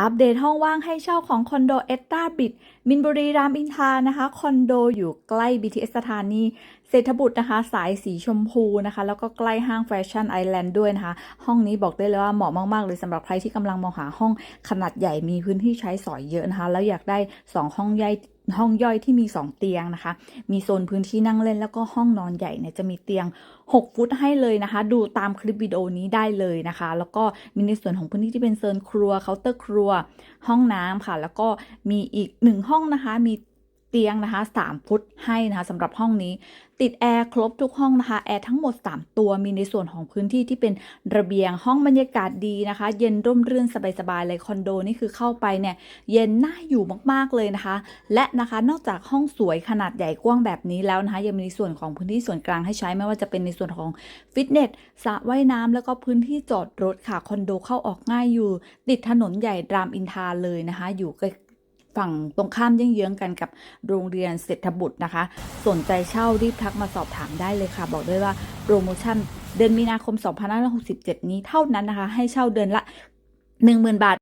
อัปเดตห้องว่างให้เช่าของคอนโดเอสตาบิดมินบุรีรามอินทานะคะคอนโดอยู่ใกล้ BTS สถานีเศรษฐบุตรนะคะ สายสีชมพูนะคะ แล้วก็ใกล้ห้างแฟชั่นไอแลนด์ด้วยนะคะ ห้องนี้บอกได้เลยว่าเหมาะมาก ๆ เลยสำหรับใครที่กำลังมองหาห้องขนาดใหญ่มีพื้นที่ใช้สอยเยอะนะคะ แล้วอยากได้ 2 ห้องย่อย ห้องย่อยที่มี 2 เตียงนะคะ มีโซนพื้นที่นั่งเล่นแล้วก็ห้องนอนใหญ่เนี่ยจะมีเตียง 6 ฟุตให้เลยนะคะ ดูตามคลิปวิดีโอนี้ได้เลยนะคะ แล้วก็มีในส่วนของพื้นที่ที่เป็นโซนครัวเคาน์เตอร์ครัว ห้องน้ำค่ะ แล้วก็มีอีกหนึ่งห้องนะคะ มี เตียงนะคะ3ฟุตให้นะคะสำหรับห้องนี้ ติดแอร์ครบทุกห้องนะคะแอร์ทั้งหมด 3 ตัวมีในส่วนของพื้นที่ที่เป็นระเบียงห้องบรรยากาศดีนะคะ เย็นร่มรื่นสบายๆเลยคอนโดนี่คือเข้าไปเนี่ยเย็นน่าอยู่มากๆเลยนะคะ และนะคะนอกจากห้องสวยขนาดใหญ่กว้างแบบนี้แล้วนะคะ ยังมีในส่วนของพื้นที่ส่วนกลางให้ใช้ไม่ว่าจะเป็นในส่วนของฟิตเนสสระว่ายน้ำแล้วก็พื้นที่จอดรถค่ะคอนโดเข้าออกง่ายอยู่ ติดถนนใหญ่รามอินทราเลยนะคะ อยู่ใกล้ ฝั่งตรงข้ามเยื้องๆกันกับโรงเรียนเศรษฐบุตรนะคะ สนใจเช่ารีบทักมาสอบถามได้เลยค่ะ บอกด้วยว่าโปรโมชั่นเดือนมีนาคม 2567 นี้เท่านั้นนะคะ ให้เช่าเดือนละ 10,000 บาท